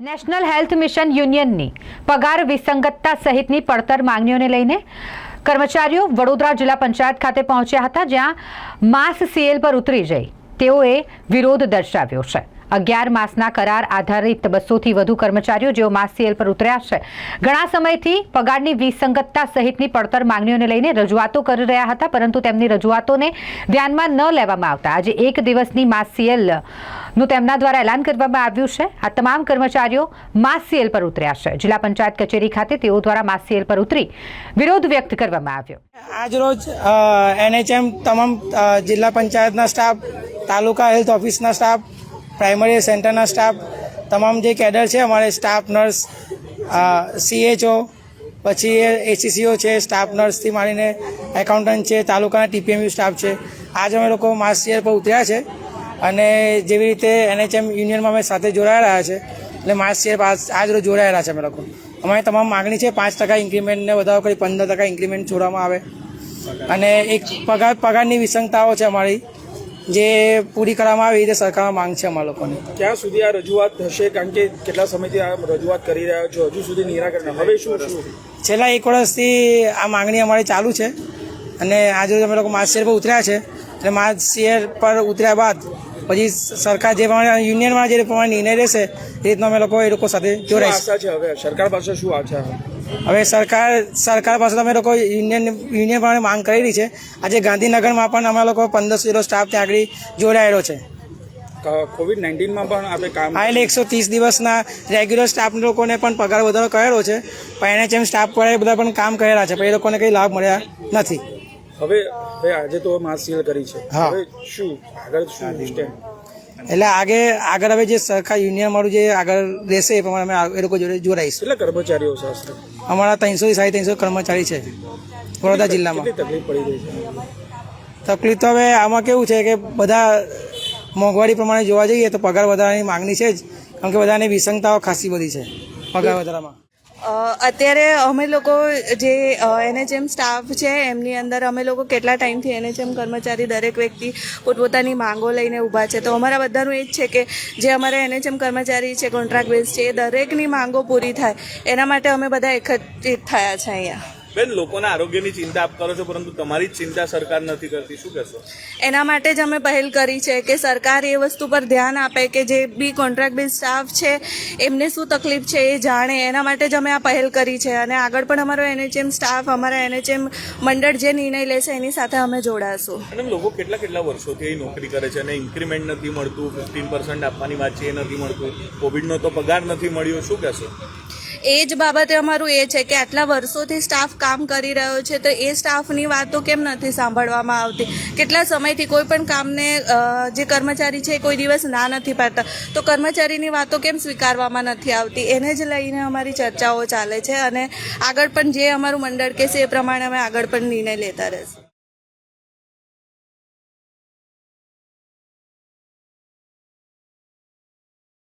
National health mission યુનિયનની પગાર વિસંગતતા સહિતની પડતર માંગણીઓને લઈને કર્મચારીઓ વડોદરા જિલ્લા પંચાયત ખાતે પહોંચ્યા હતા, જ્યાં માસ સીએલ પર ઉતરી જઈ તેઓએ વિરોધ દર્શાવ્યો છે. અગિયાર માસના કરાર આધારિત બસોથી વધુ કર્મચારીઓ જેઓ માસ સીએલ પર ઉતર્યા છે, ઘણા સમયથી પગારની વિસંગતતા સહિતની પડતર માંગણીઓને લઈને રજૂઆતો કરી રહ્યા હતા, પરંતુ તેમની રજૂઆતોને ધ્યાનમાં ન લેવામાં આવતા. આજે એક દિવસની માસ સીએલ નું તેમના દ્વારા એલાન કરવામાં આવ્યું છે. આ તમામ કર્મચારીઓ માસસીએલ પર ઉતર્યા છે. જિલ્લા પંચાયત કચેરી ખાતે તેઓ દ્વારા માસસીએલ પર ઉતરી વિરોધ વ્યક્ત કરવામાં આવ્યો. આજરોજ એનએચએમ તમામ જિલ્લા પંચાયતના સ્ટાફ, તાલુકા હેલ્થ ઓફિસના સ્ટાફ, પ્રાઇમરી સેન્ટરના સ્ટાફ, તમામ જે કેડર છે, અમારે સ્ટાફ નર્સ સીએચઓ, પછી એસીસીઓ છે, સ્ટાફ નર્સથી માંડીને એકાઉન્ટન્ટ છે, તાલુકાના ટીપીએમયુ સ્ટાફ છે. આજ અમે લોકો માસ પર ઉતર્યા છે. અને જેવી રીતે એનએચએમ યુનિયનમાં અમે સાથે જોડાયેલા છે એટલે માસ શેર આજ રોજ જોડાયેલા છે અમે લોકો. અમારી તમામ માગણી છે પાંચ ટકા ઇન્ક્રીમેન્ટને વધારો કરી પંદર ટકા ઇન્ક્રીમેન્ટ છોડવામાં આવે. અને એક પગાર પગારની વિસંગતાઓ છે અમારી જે પૂરી કરવામાં આવે એ રીતે સરકારમાં માંગ છે અમારા લોકોની. ક્યાં સુધી આ રજૂઆત થશે કારણ કે કેટલા સમયથી આ રજૂઆત કરી રહ્યા છો? હજુ સુધી નિરાકરણ હવે શું શું છેલ્લા એક વર્ષથી આ માંગણી અમારી ચાલુ છે. અને આજે અમે લોકો માસ શેર પર ઉતર્યા છે. અને માસ શેર પર ઉતર્યા બાદ પછી સરકાર જે પ્રમાણે યુનિયનમાં જે પ્રમાણે નિર્ણય લેશે એ રીતનો અમે લોકો એ લોકો સાથે જોડાઈશું. છે હવે? સરકાર પાસે શું આશા? હવે સરકાર સરકાર પાસે અમે લોકો યુનિયન યુનિયન પ્રમાણે માંગ કરેલી છે. આજે ગાંધીનગરમાં પણ અમે લોકો પંદરસો જેટલો સ્ટાફ ત્યાં આગળ જોડાયેલો છે. કોવિડ નાઇન્ટીનમાં પણ આપણે કામ આ એટલે એકસો ત્રીસ દિવસના રેગ્યુલર સ્ટાફ લોકોને પણ પગાર વધારો કરેલો છે. પણ એનએચએમ સ્ટાફ પર એ બધા પણ કામ કરેલા છે પણ એ લોકોને કંઈ લાભ મળ્યા નથી. હવે હવે આજે તો માસ સીલ કરી છે. હવે શું? આગળ શું એટલે આગે આગળ હવે જે સરખા યુનિયન મારું જે આગળ રહેશે એ પ્રમાણે અમે એ લોકો જોડે જોડાઈશું. એટલે કર્મચારીઓ છે અમારા ત્રણસો થી સાડી ત્રણસો કર્મચારી છે. વડોદરા જિલ્લામાં. તકલીફ પડી રહી છે? તકલીફ તો હવે આમાં કેવું છે કે બધા મોંઘવારી પ્રમાણે જોવા જઈએ તો પગાર વધારાની માંગણી છે જ. કારણ કે બધાની વિસંગતાઓ ખાસી બધી છે પગાર વધારામાં. અત્યારે અમે લોકો જે એનએચએમ સ્ટાફ છે, એમની અંદર અમે લોકો કેટલા ટાઈમથી એનએચએમ કર્મચારી દરેક વ્યક્તિ પોતપોતાની માંગો લઈને ઊભા છે. તો અમારા બધાનું એ જ છે કે, જે અમારા એનએચએમ કર્મચારી છે, કોન્ટ્રાક્ટ બેઝ છે, એ દરેકની માંગો પૂરી થાય. એના માટે અમે બધા એકત્રિત થયા છે અહીંયા. બેન લોકોના આરોગ્યની ચિંતા આપ કરો છો પરંતુ તમારી જ ચિંતા સરકાર નથી કરતી. શું કહેશો? એના માટે જ અમે પહેલ કરી છે કે સરકાર એ વસ્તુ પર ધ્યાન આપે કે જે બી કોન્ટ્રાક્ટ બેઝ સ્ટાફ છે એમને શું તકલીફ છે એ જાણે. એના માટે જ અમે આ પહેલ કરી છે. અને આગળ પણ અમારો એનએચએમ સ્ટાફ અમારા એનએચએમ મંડળ જે નિર્ણય લેશે એની સાથે અમે જોડાશું. અને લોકો કેટલા કેટલા વર્ષોથી નોકરી કરે છે અને ઇન્ક્રીમેન્ટ નથી મળતું ફિફ્ટીન પર્સન્ટ આપવાની વાત છે એ નથી મળતું. કોવિડનો તો પગાર નથી મળ્યો. શું કહેશો? એ જ બાબતે અમારું એ છે કે આટલા વર્ષોથી સ્ટાફ કામ કરી રહ્યો છે, તો એ સ્ટાફની વાતો કેમ નથી સાંભળવામાં આવતી? કેટલા સમયથી કોઈ પણ કામને જે કર્મચારી છે કોઈ દિવસ ના નથી પાડતા? તો કર્મચારીની વાતો કેમ સ્વીકારવામાં નથી આવતી? એને જ લઈને અમારી ચર્ચાઓ ચાલે છે અને આગળ પણ જે અમારું મંડળ કહેશે એ પ્રમાણે અમે આગળ પણ નિર્ણય લેતા રહેશું.